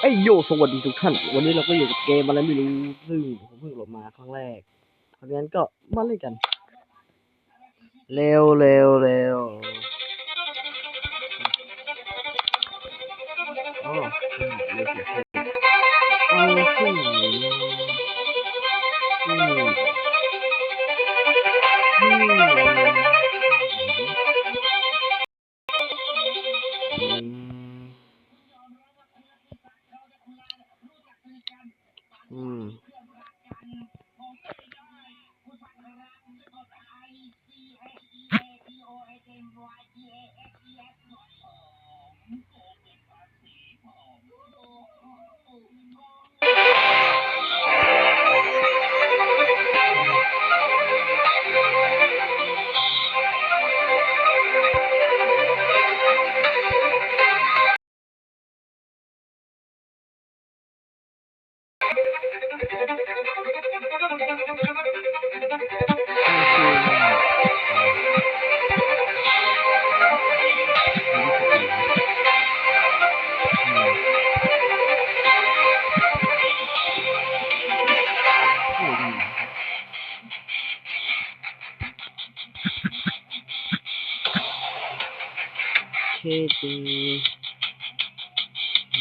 ไอ้ยโยสวัสดีทุกท่าน วันนี้เราก็อยู่กับเกมอะไรไม่รู้ซึ่งผมเพิ่งโหลดมาครั้งแรก เพราะงั้นก็มาเล่นกัน เร็วเร็วเร็วอ๋อมีสิเอาขึ้นไหน อื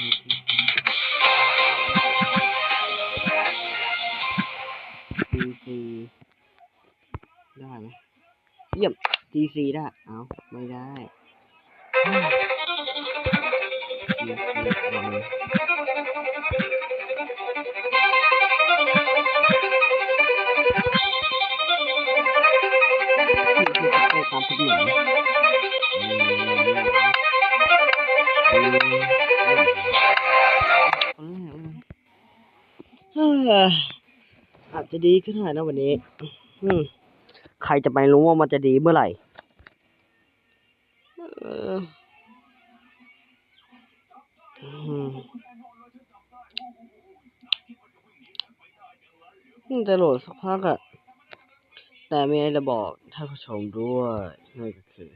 ดีซีได้ไหมเยี่ยมดีซีได้ เอาไม่ได้ดี จะดีขึ้นหน่อยนะวันนี้ อืม ใครจะไปรู้ว่ามันจะดีเมื่อไหร่เอออืมอืมจะโหลดสักพักอะแต่มีอะไรจะบอกท่านผู้ชมด้วยนั่นก็คือ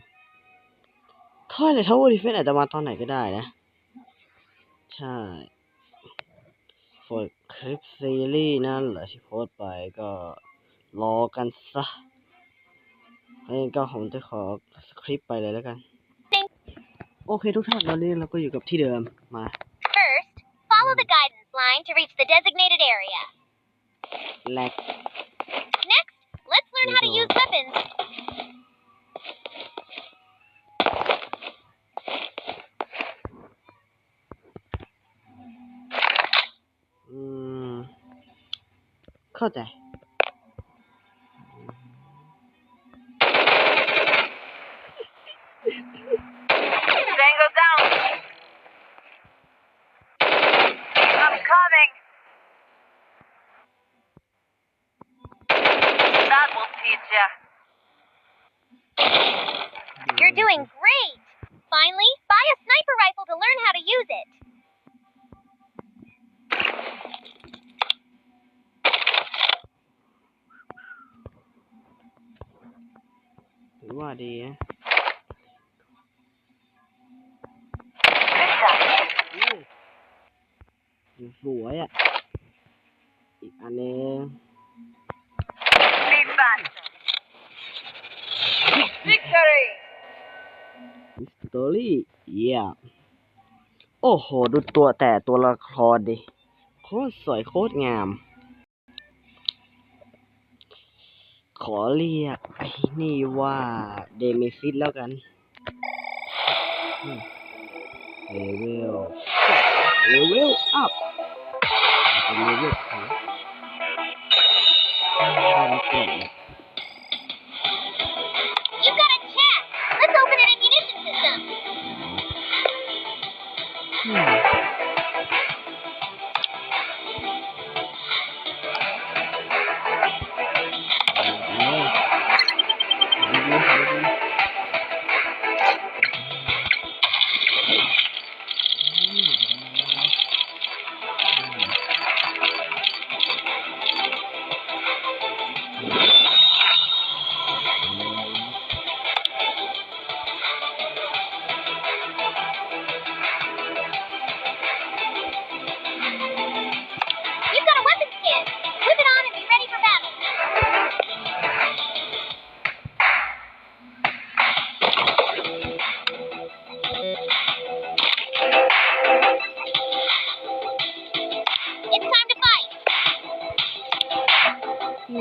ค่อยเลยทั้งวันดีเฟนอาจจะมาตอนไหนก็ได้นะ ใช่ ฝนคลิปซีรีส์นั่นแหละที่โพสต์ไปก็รอกันซะให้ก็ผมจะขอสคริปต์ไปเลยแล้วกัน โอเคทุกท่านตอนนี้เราก็อยู่กับที่เดิมมา First, follow the guidance line to reach the designated area. แลก Next, let's learn how to use weapons. อืม เข้ สวยอะ อีกอันหนึง Be fast. Victory. มิสตอรี่เยี่ยมโอ้โห ดูตัวแต่ตัวละครดิ โคตรสวยโคตรงาม ขอเรียกไอ้นี่ว่าเดมิซิสแล้วกันเลเวลเลเวลอัพ เป็น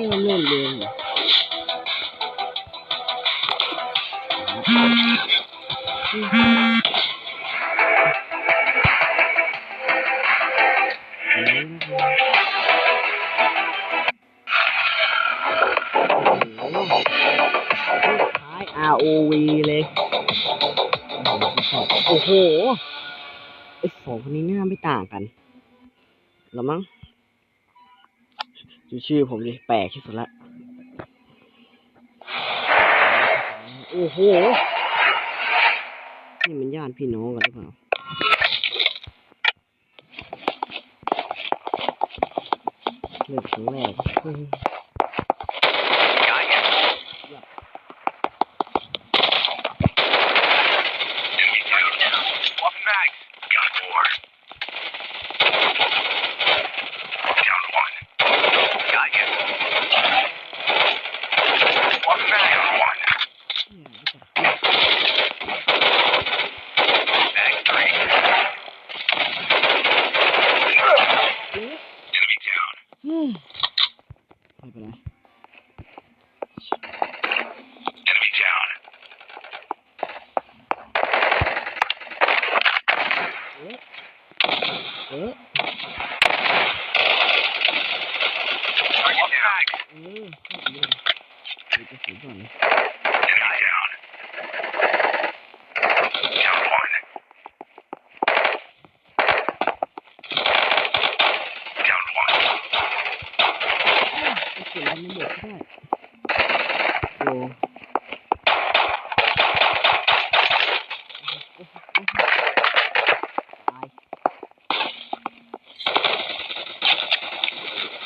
ให้มันนุ่นเองท้าย ROV เลย โอ้โหไอสองคนนี้หน้าไม่ต่างกันหรอมั้ง ดูชื่อผมดิแปลกที่สุดละ โอ้โห นี่มันญาติพี่น้องกันหรือเปล่าเลือกครั้งแรกอืม Got you. Enemy target down. Swapping mags. Got more. Down one. Got you. Swapping mags. Down one. เนี่ยรู้จัก Mag three. Enemy down. อืมไม่เป็นไร Enemy down. เอ๊ะ เอ๊ะ Target down. เออเข้าไปเลย เดี๋ยวจะเสียก่อนนะ Enemy down. Down one. Down one. จะเสียแล้วไม่หมดก็ได้โอ้ตาย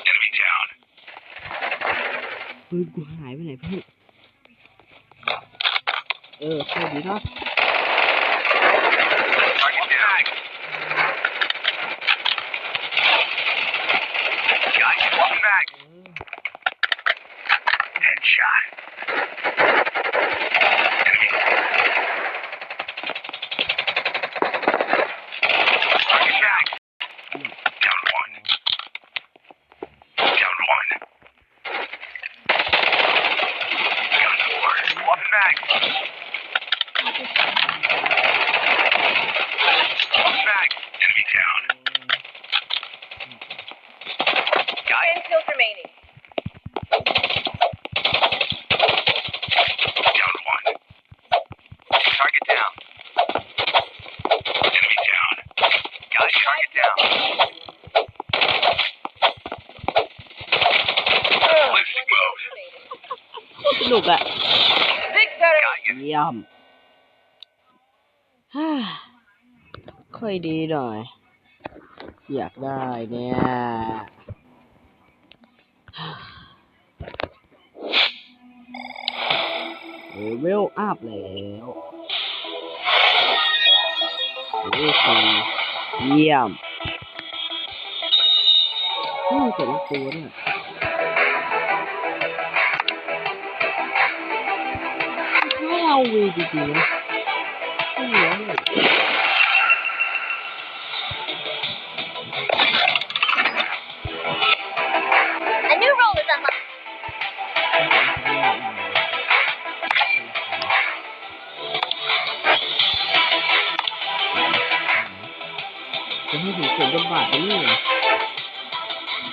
Enemy down. ปืนกูหายไปไหนเพื่อน เออเข้าดีนะ Target down. Got you. One back. เออ Headshot. นุกอะ Victory! Got you. เยี่ยมฮ่าค่อยดีหน่อย อยากได้เนี่ยเออเวลอัพแล้วนี่คือเยี่ยมนี่เกิดตัวด้วยไม่เอาวีจริงๆนะ ไม่เหลือเลย A new role is unlocked. จะให้ถึงเขียนบทบาทไปนี่เหรอ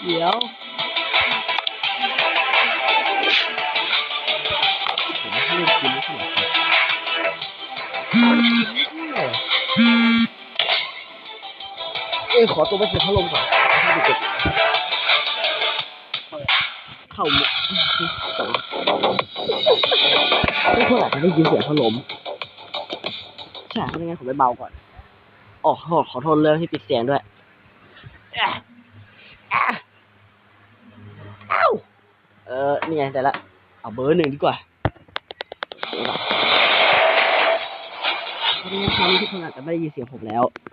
เดี๋ยว ขอตัวไปเสียพัดลมก่อนเด็กๆเข้ามุกไม่ควรอาจจะได้ยินเสียงพัดลมใช่ไม่งั้นผมไปเบาก่อนโอ้โหขอโทษเรื่องที่ปิดเสียงด้วยอะอะอ้าวเออนี่ไงแต่ละเอาเบอร์หนึ่งดีกว่าเพราะงั้นคราวนี้ทุกคนอาจจะไม่ได้ยินเสียงผมแล้ว เพ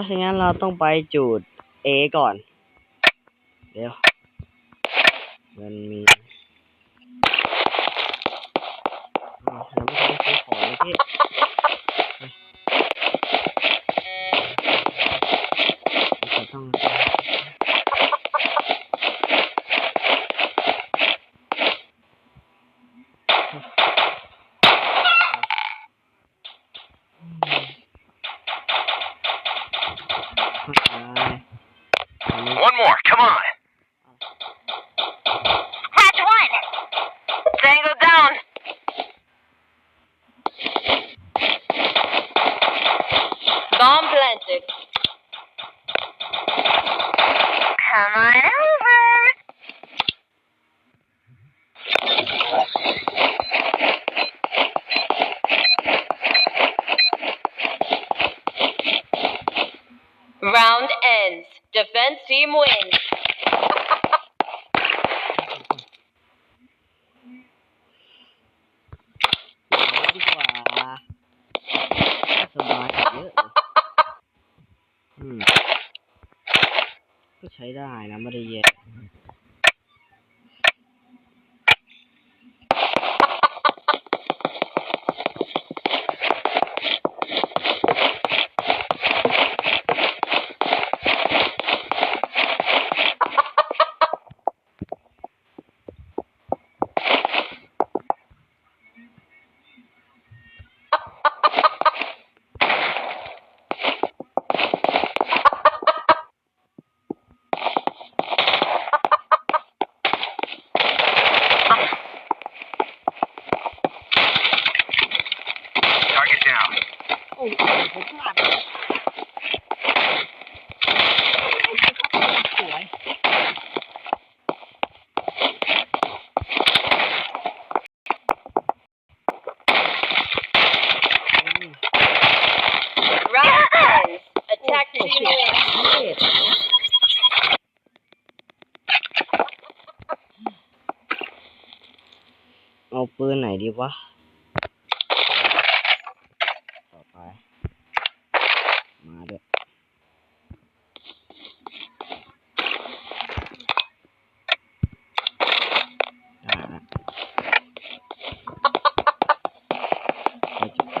ราะฉะนั้นเราต้องไปจุด A ก่อน เดี๋ยวมันมีอ้าวเราไม่ทันได้ซื้อของเลยพี่เฮ้ยเราต้อง team wins. อย่างนี้ ดีกว่าสบายกว่าเยอะเลยอืมก็ใช้ได้นะไม่ได้แย่ out. Oh,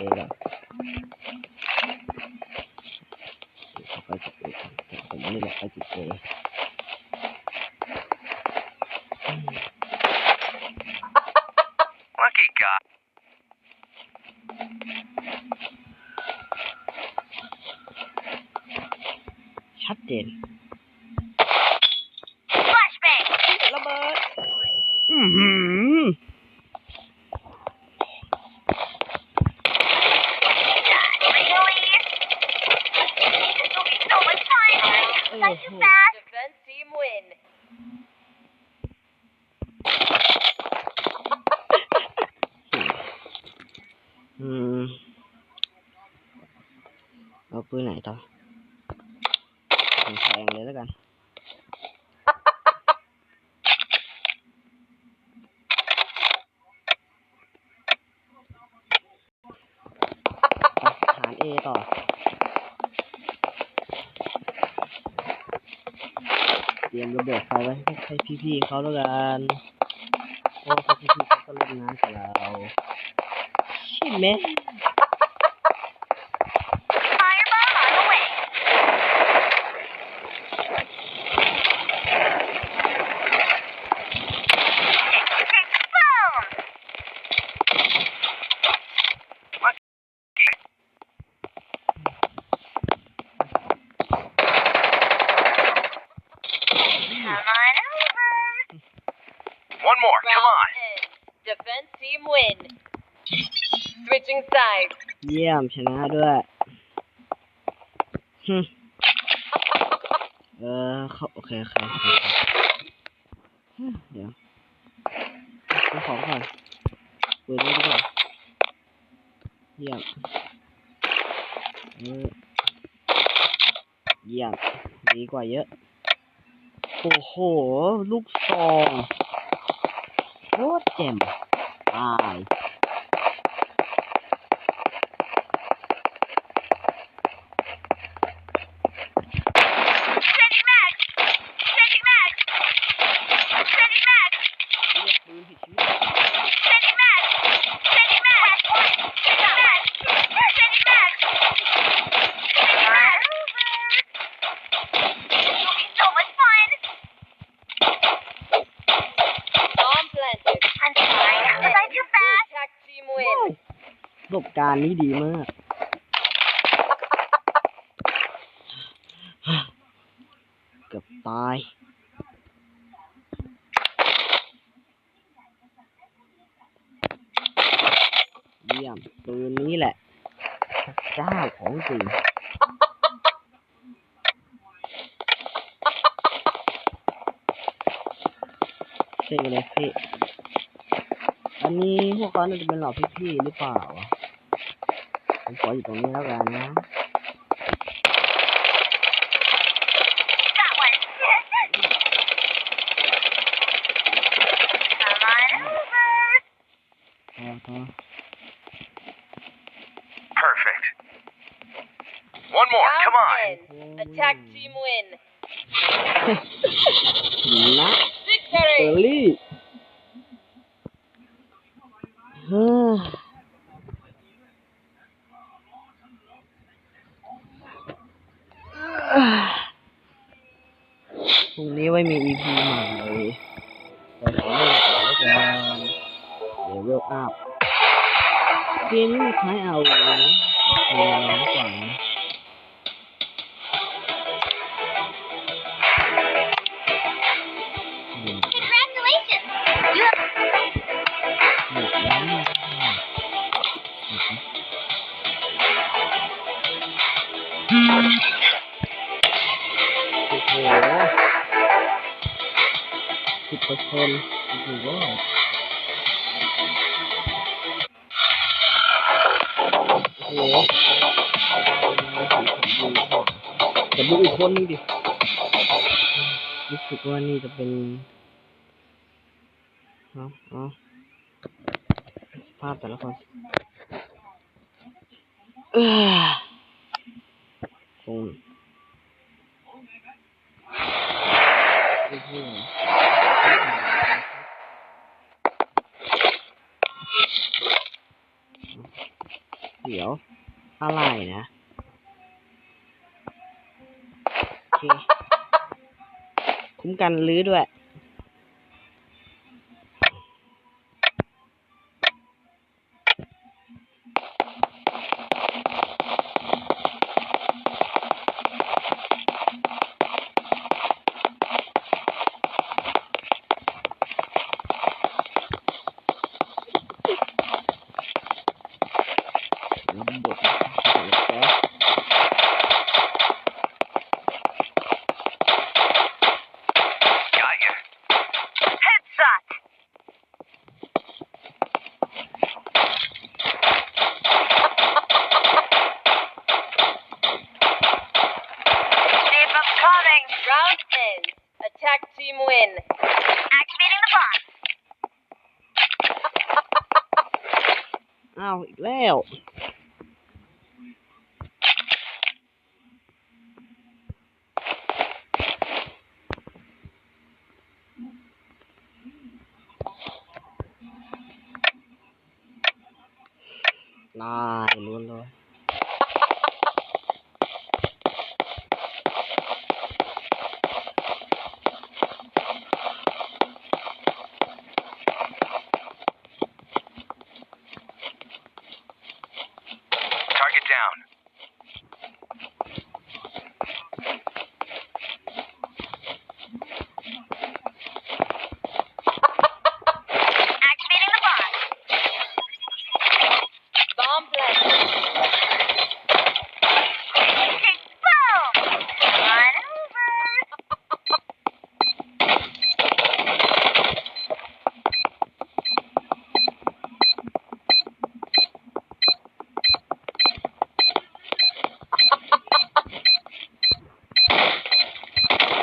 ไปจุดเอก่อนเข้าไปจุดเอก่อนแต่ผมนี่แหละไปจุดเอ Lucky guy. ชัดเจน Flashbang! ระเบิด อือหือ Really? This will be so much fun! Not too Mhm. fast! Defense team win. อืม เอาปืนไหนต่อแทงเลยแล้วกันฐานเอต่อเตรียมระเบิดไฟไว้ให้พี่ๆเขาแล้วกันเพราะพี่ๆเขาก็เล่นน้ำกับเราใช่ไหม Fireball on the way! Boom! Come on over! One more. Come Round on. ends. Defense team win. Switching sides. เยี่ยมชนะด้วยฮึมเออเขาโอเคโอเคโอเคฮึเดี๋ยวซื้อของก่อนปืนนี้ดีกว่าเยี่ยมเออเยี่ยมดีกว่าเยอะ โอ้โห ลูกซอง โคารนี้ดีมาก เกือบตาย เยี่ยมปืนนี้แหละเจ้าของจริงเช่เลยพี่ อันนี้พวกเขาน่าจะเป็นเหล่าพี่ๆหรือเปล่า ผมขออยู่ตรงนี้แล้วกันนะ Perfect. One more, come on. Attack team win. รุ่งนี้ไว้มี EP ใหม่แต่ขอเล่นก่อนแล้วกันเลเวลอัพเกมนี้มีใช้เอาเลยมีอะไรมากกว่านะ ปอร์เซ็นต์โอ้โอ้โหแต่ดูอีกคนนึงดิรู้สึกว่านี่จะเป็นเอาเอาภาพแต่ละคนเออคงโอ้โห เดี๋ยว อะไรนะโอเคคุ้มกันลื้อด้วย นายล้วนเลย Target down. Activating the box. Bomb planted. Boom! Run over.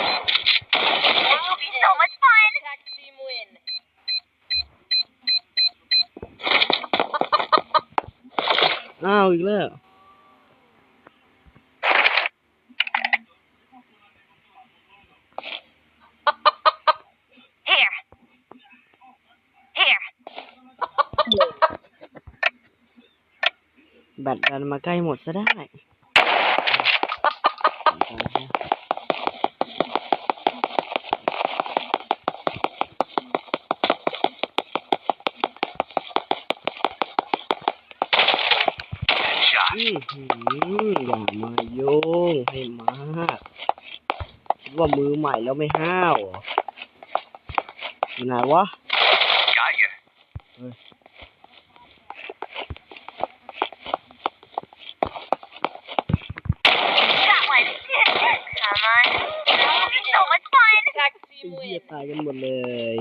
This will be so much fun! Attack team win. อ้าว อีกแล้ว Here. Here. แบตดัน มาใกล้หมดซะได้อย่ามาโยงให้มากคิดว่ามือใหม่แล้วไม่ห้าวอยู่ไหนวะ Got you. That one. Come on. This will be so much fun. Attack ไอ้ team เหี้ย win. ตายกันหมดเลย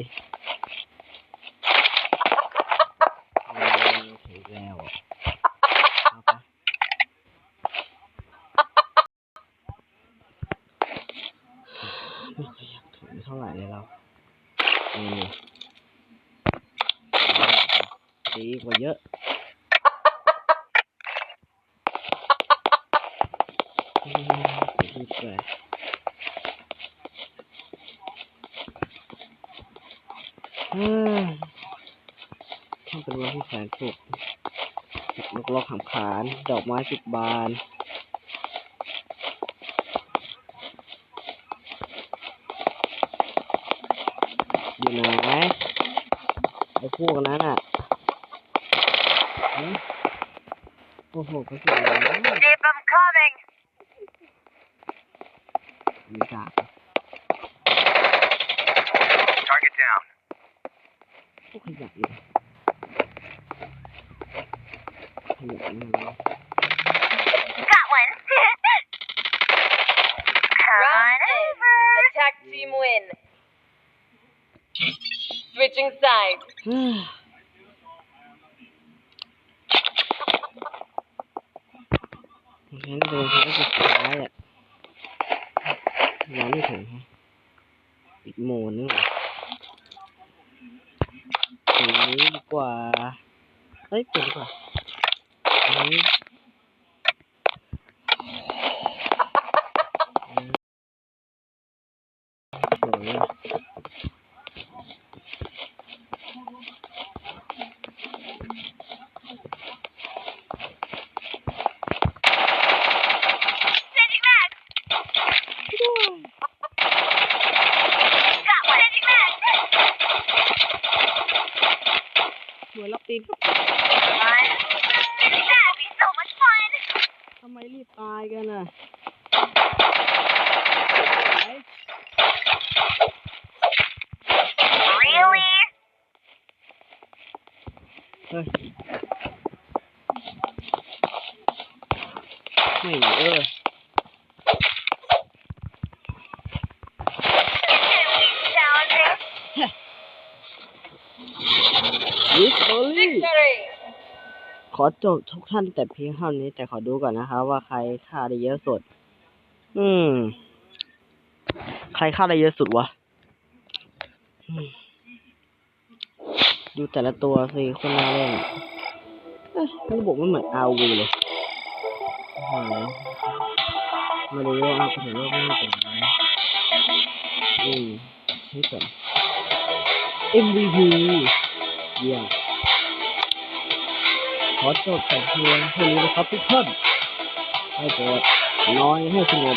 เออถึงแล้วอะเอาไป ไม่ค่อยอยากถึงเท่าไหร่เลยเรานี่ดีกว่าเยอะอืมดีกว่าเฮ้ยช่างเป็นวันที่แสนสุขนกลอกหำขาน ดอกไม้สิบบาน อยู่ไหน ไอ้พวกนั้นอะฮะโอ้โหกระสุนแล้ว Keep them coming. มีดาบ Target down. พวกขยะเลยขยะนี่นะ Got one. Come Round on ten. over. Attack team win. Switching sides. เฮ้ยฉันเดินทางสุดท้ายอะยังไม่ถึงฮะอีกโหมดนึงอะตรงนี้ดีกว่า เฮ้ยเปลี่ยนดีกว่าอันนี้สวยอะ Changing mag. Got one. Changing mag. สวยรับตีนครับ One. That'll be so much fun. ทำไมรีบตายกันอะไอ้ Really? เฮ้ยไม่เออ Challenging. วิสโอลี่ Victory. ขอจบทุกท่านแต่เพียงเท่านี้ แต่ขอดูก่อนนะคะว่าใครฆ่าได้เยอะสุด อืม ใครฆ่าได้เยอะสุดวะดูแต่ละตัวสิคนน่าเล่นเอ้ยระบบมันเหมือนอาวีเลยไม่รู้ว่าอาไปถึงว่าไม่เป็นไรอืมใช่ก่อน MVP เยี่ยม อจบแต่เพียงเท่านี้นะครับทุกท่านให้โปรดนอนให้สงบ